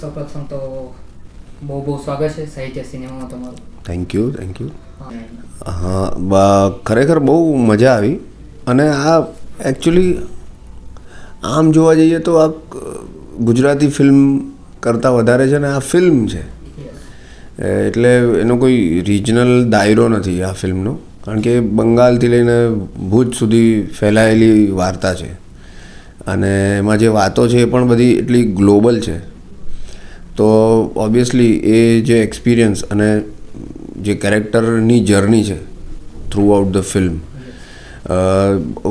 સૌપ્રથમ તો બહુ બહુ સ્વાગત છે. સાહિત્ય સિનેમામાં તમારું. થેન્ક યુ થેન્ક યુ હા. ખરેખર બહુ મજા આવી. અને આ એકચ્યુઅલી આમ જોવા જઈએ તો આ ગુજરાતી ફિલ્મ કરતાં વધારે છે ને આ ફિલ્મ છે. એટલે એનો કોઈ રિજનલ દાયરો નથી આ ફિલ્મનો કારણ કે બંગાળથી લઈને ભુજ સુધી ફેલાયેલી વાર્તા છે. અને એમાં જે વાતો છે એ પણ બધી એટલી ગ્લોબલ છે. તો ઓબ્વિયસલી એ જે એક્સપિરિયન્સ અને જે કેરેક્ટરની જર્ની છે થ્રુ આઉટ ધ ફિલ્મ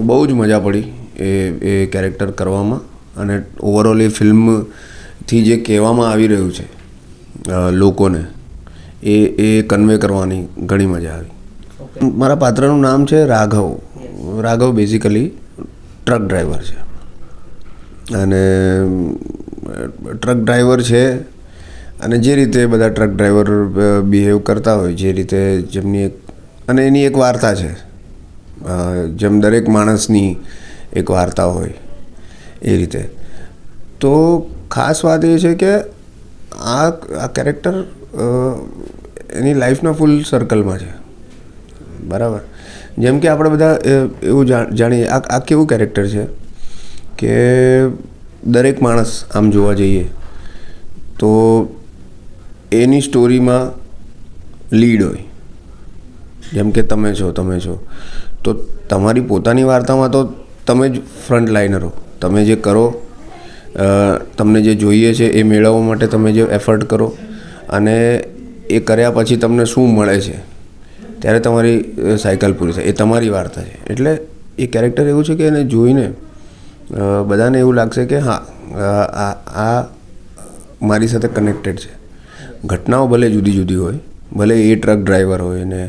બહુ જ મજા પડી એ એ કેરેક્ટર કરવામાં અને ઓવરઓલ એ ફિલ્મથી જે કહેવામાં આવી રહ્યું છે લોકોને એ એ કન્વે કરવાની ઘણી મજા આવી. મારા પાત્રનું નામ છે Raghav. Raghav basically truck driver છે. અને ટ્રક ડ્રાઈવર છે અને જે રીતે બધા ટ્રક ડ્રાઈવર બિહેવ કરતા હોય, જે રીતે જેમની એક, અને એની એક વાર્તા છે. જેમ દરેક માણસની એક વાર્તા હોય એ રીતે. તો ખાસ વાત એ છે કે આ આ કેરેક્ટર એની લાઈફના ફૂલ સર્કલમાં છે. બરાબર? જેમ કે આપણે બધા એવું જાણીએ આ કેવું કેરેક્ટર છે? કે દરેક માણસ આમ જોવા જઈએ, તો એની સ્ટોરીમાં લીડ હોય. જેમ કે તમે છો તમે છો. તો તમારી પોતાની વાર્તામાં તો તમે જ ફ્રન્ટ લાઇનર તમે જે કરો તમને જે જોઈએ છે એ મેળવવા માટે તમે જે એફર્ટ કરો અને એ કર્યા પછી તમને શું મળે છે, ત્યારે તમારી સાયકલ પૂરી થાય. એ તમારી વાર્તા છે. એટલે એ કેરેક્ટર એવું છે કે એને જોઈને બધાને એવું લાગશે કે હા આ આ મારી સાથે કનેક્ટેડ છે. ઘટનાઓ ભલે જુદી જુદી હોય, ભલે એ ટ્રક ડ્રાઈવર હોય ને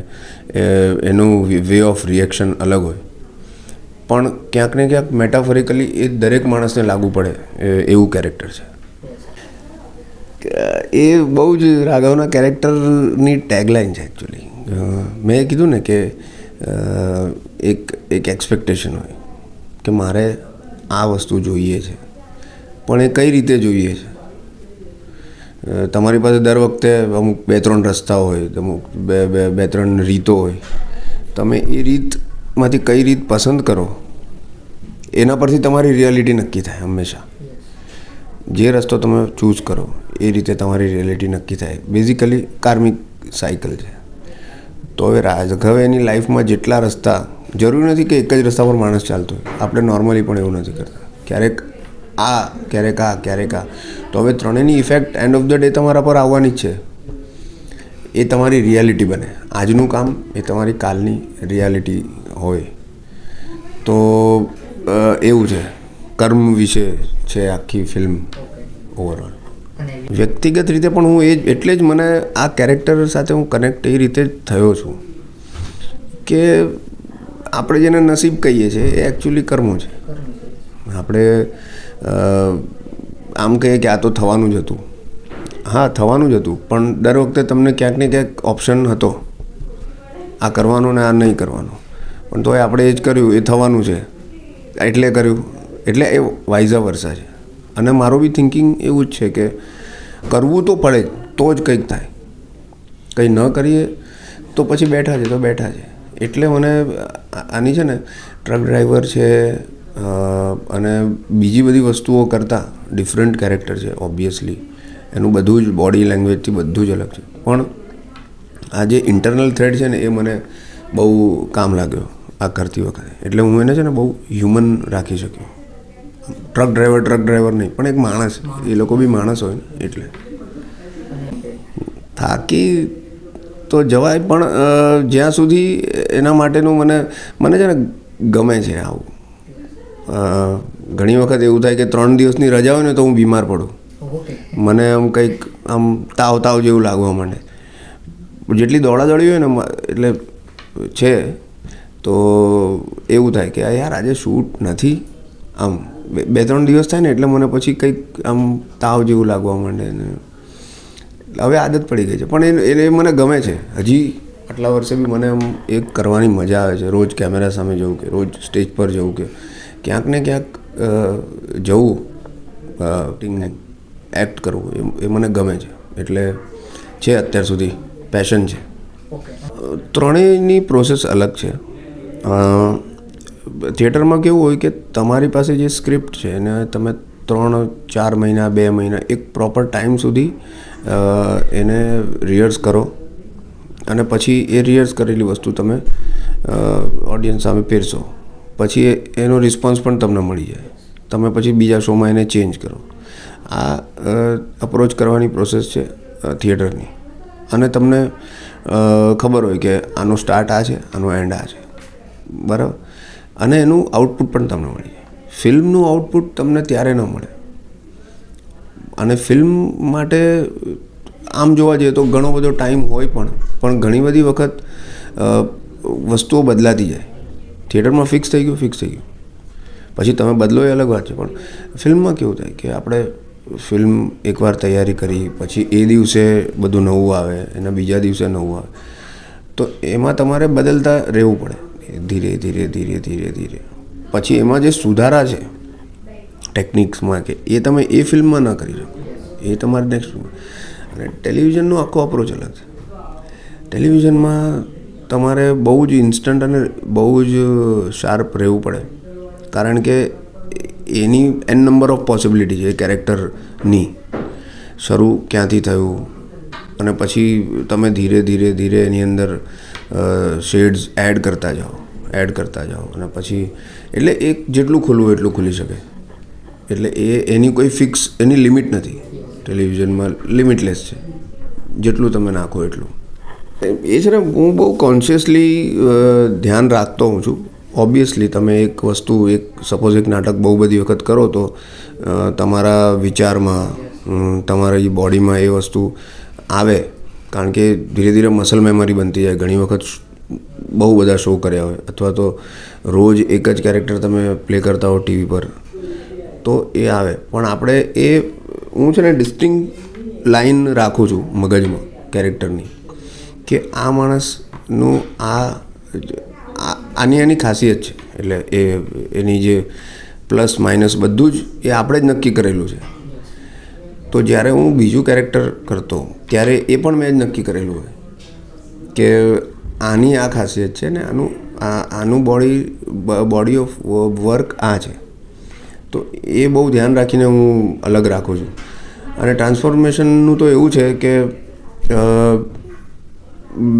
એનું વે ઓફ રિએક્શન અલગ હોય, પણ ક્યાંક ને ક્યાંક મેટાફોરિકલી એ દરેક માણસને લાગુ પડે એવું કેરેક્ટર છે. એ બહુ જ રાઘવના કેરેક્ટરની ટેગલાઇન છે એકચ્યુઅલી મેં કીધું ને કે એક એક એક્સપેક્ટેશન હોય કે મારે આ વસ્તુ જોઈએ છે. પણ એ કઈ રીતે જોઈએ છે? તમારી પાસે દર વખતે અમુક બે ત્રણ રસ્તા હોય, અમુક બે બે બે ત્રણ રીતો હોય. તમે એ રીતમાંથી કઈ રીત પસંદ કરો? એના પરથી તમારી રિયાલિટી નક્કી થાય હંમેશા. જે રસ્તો તમે ચૂઝ કરો, એ રીતે તમારી રિયાલિટી નક્કી થાય. બેઝિકલી કાર્મિક સાયકલ છે. તો હવે રાઘવ એની લાઈફમાં જેટલા રસ્તા જરૂરી નથી કે એક જ રસ્તા પર માણસ ચાલતો હોય. આપણે નોર્મલી પણ એવું નથી કરતા. ક્યારેક આ ક્યારેક આ ક્યારેક આ. તો હવે ત્રણેયની effect end of the day તમારા પર આવવાની જ છે. એ તમારી રિયાલિટી બને. આજનું કામ એ તમારી કાલની રિયાલિટી હોય. તો એવું છે. કર્મ વિશે છે આખી ફિલ્મ ઓવરઓલ વ્યક્તિગત રીતે પણ હું એ એટલે જ મને આ કેરેક્ટર સાથે હું કનેક્ટ એ રીતે જ થયો છું. કે આપણે જેને નસીબ કહીએ છીએ, એ એકચ્યુઅલી કર્મો છે. આપણે આમ કહીએ કે આ તો થવાનું જ હતું. હા, થવાનું જ હતું, પણ દર વખતે તમને ક્યાંક ને ક્યાંક ઓપ્શન હતો. આ કરવાનો ને આ નહીં કરવાનું. પણ તોય આપણે એ જ કર્યું, એ થવાનું છે. એટલે કર્યું. એટલે એ વાઇઝા વર્ષા છે. અને મારું બી થિંકિંગ એવું જ છે કે કરવું તો પડે, તો જ કંઈક થાય. કંઈ ન કરીએ, તો પછી બેઠા છે, તો બેઠા છે. એટલે મને આની છે ને ટ્રક ડ્રાઈવર છે અને બીજી બધી વસ્તુઓ કરતાં ડિફરન્ટ કેરેક્ટર છે ઓબ્વિયસલી એનું બધું જ બોડી લેંગ્વેજથી બધું જ અલગ છે. પણ આ જે ઇન્ટરનલ થ્રેડ છે ને એ મને બહુ કામ લાગ્યો આ કરતી વખતે. એટલે હું એને છે ને બહુ હ્યુમન રાખી શક્યો. ટ્રક ડ્રાઈવર ટ્રક ડ્રાઈવર નહીં, પણ એક માણસ. એ લોકો બી માણસ હોય ને, એટલે. થાકી તો જવાય પણ જ્યાં સુધી એના માટેનું મને મને છે ને ગમે છે આવું. ઘણી વખત એવું થાય કે ત્રણ દિવસની રજા હોય ને તો હું બીમાર પડું. મને આમ કંઈક આમ તાવ તાવ જેવું લાગવા માંડે. જેટલી દોડાદોડી હોય ને એટલે છે તો એવું થાય કે આ યાર આજે શૂટ નથી. આમ બે- બે ત્રણ દિવસ થાય ને એટલે મને પછી કંઈક આમ તાવ જેવું લાગવા માંડે ને હવે આદત પડી ગઈ છે. પણ એ એ મને ગમે છે. હજી આટલા વર્ષે બી મને આમ એક કરવાની મજા આવે છે. રોજ કેમેરા સામે જવું કે રોજ સ્ટેજ પર જવું કે ક્યાંક ને ક્યાંક જવું એક્ટ કરવું એ મને ગમે છે. એટલે છે અત્યાર સુધી પેશન છે. ત્રણેયની પ્રોસેસ અલગ છે. થિયેટરમાં કેવું હોય કે તમારી પાસે જે સ્ક્રિપ્ટ છે એને તમે ત્રણ, ચાર મહિના, બે મહિના, એક પ્રોપર ટાઈમ સુધી એને રિહર્સ કરો. અને પછી એ રિહર્સ કરેલી વસ્તુ તમે ઓડિયન્સ સામે પહેરશો પછી એનો રિસ્પોન્સ પણ તમને મળી જાય. તમે પછી બીજા શોમાં એને ચેન્જ કરો. આ અપ્રોચ કરવાની પ્રોસેસ છે થિયેટરની અને તમને ખબર હોય કે આનો સ્ટાર્ટ આ છે, આનો એન્ડ આ છે. બરાબર? અને એનું આઉટપુટ પણ તમને મળી જાય. ફિલ્મનું આઉટપુટ તમને ત્યારે ન મળે. અને ફિલ્મ માટે આમ જોવા જઈએ તો ઘણો બધો ટાઈમ હોય પણ પણ ઘણી બધી વખત વસ્તુઓ બદલાતી જાય. થિયેટરમાં ફિક્સ થઈ ગયું ફિક્સ થઈ ગયું. પછી તમે બદલો એ અલગ વાત છે, પણ ફિલ્મમાં કેવું થાય કે આપણે ફિલ્મ એકવાર તૈયારી કરી, પછી એ દિવસે બધું નવું આવે, એના બીજા દિવસે નવું આવે. તો એમાં તમારે બદલતા રહેવું પડે. ધીરે ધીરે ધીરે ધીરે ધીરે. પછી એમાં જે સુધારા છે ટેકનિક્સમાં કે, એ તમે એ ફિલ્મમાં ન કરી શકો. એ તમારે નેક્સ્ટ અને ટેલિવિઝનનો આખો અપ્રોચ અલગ છે. ટેલિવિઝનમાં તમારે બહુ જ ઇન્સ્ટન્ટ અને બહુ જ શાર્પ રહેવું પડે. કારણ કે એની એન નંબર ઓફ પોસિબિલિટી છે, એ કેરેક્ટરની શરૂ ક્યાંથી થયું? અને પછી તમે ધીરે ધીરે ધીરે એની અંદર શેડ્સ એડ કરતા જાઓ. એડ કરતા જાઓ. અને પછી એટલે એક જેટલું ખુલવું એટલું ખુલી શકે. એટલે એ, એની કોઈ ફિક્સ એની લિમિટ નથી. ટેલિવિઝનમાં લિમિટલેસ છે. જેટલું તમે નાખો એટલું. એ છે ને, હું બહુ કોન્શિયસલી ધ્યાન રાખતો હોઉં છું. ઓબ્વિયસલી તમે એક વસ્તુ, એક સપોઝ એક નાટક બહુ બધી વખત કરો તો તમારા વિચારમાં તમારી બોડીમાં એ વસ્તુ આવે. કારણ કે ધીરે ધીરે મસલ મેમરી બનતી જાય. ઘણી વખત બહુ બધા શો કર્યા હોય. અથવા તો રોજ એક જ કેરેક્ટર તમે પ્લે કરતા હો ટીવી પર, તો એ આવે. પણ આપણે એ, હું છે ને ડિસ્ટિંગ લાઈન રાખું છું મગજમાં કેરેક્ટરની કે આ માણસનું આ આની આની ખાસિયત છે. એટલે એ, એની જે પ્લસ માઇનસ બધું જ એ આપણે જ નક્કી કરેલું છે. તો જ્યારે હું બીજું કેરેક્ટર કરતો, ત્યારે એ પણ મેં જ નક્કી કરેલું હોય. કે આની આ ખાસિયત છે ને આનું આનું બોડી બોડી ઓફ વર્ક આ છે. તો એ બહુ ધ્યાન રાખીને હું અલગ રાખું છું. અને ટ્રાન્સફોર્મેશનનું તો એવું છે કે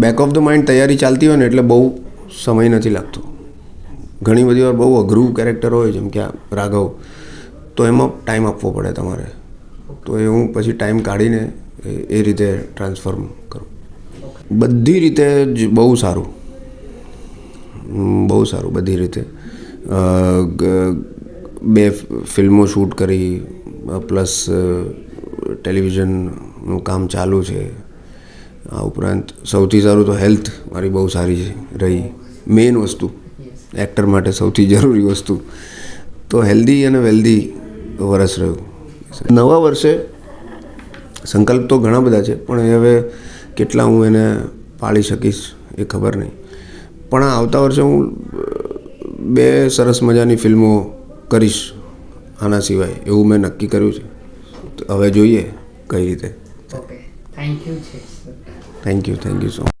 બેક ઓફ ધ માઇન્ડ તૈયારી ચાલતી હોય ને એટલે બહુ સમય નથી લાગતો. ઘણી બધી વાર બહુ અઘરું કેરેક્ટર હોય, જેમ કે આ રાઘવ, તો એમાં ટાઈમ આપવો પડે તમારે. તો એ હું પછી ટાઈમ કાઢીને એ રીતે ટ્રાન્સફોર્મ કરું. બધી રીતે જ બહુ સારું. બહુ સારું, બધી રીતે. બે ફિલ્મો શૂટ કરી, પ્લસ ટેલિવિઝનનું કામ ચાલુ છે. આ ઉપરાંત સૌથી સારું તો હેલ્થ મારી બહુ સારી રહી. મેઇન વસ્તુ, એક્ટર માટે સૌથી જરૂરી વસ્તુ. તો હેલ્ધી અને વેલ્ધી વરસ રહ્યું. નવા વર્ષે સંકલ્પ તો ઘણા બધા છે, પણ હવે કેટલા હું એને પાળી શકીશ એ ખબર નહીં. પણ આવતા વર્ષે હું બે સરસ મજાની ફિલ્મો કરીશ આના સિવાય. એવું મેં નક્કી કર્યું છે. તો હવે જોઈએ કઈ રીતે. Thank you thank you thank you so much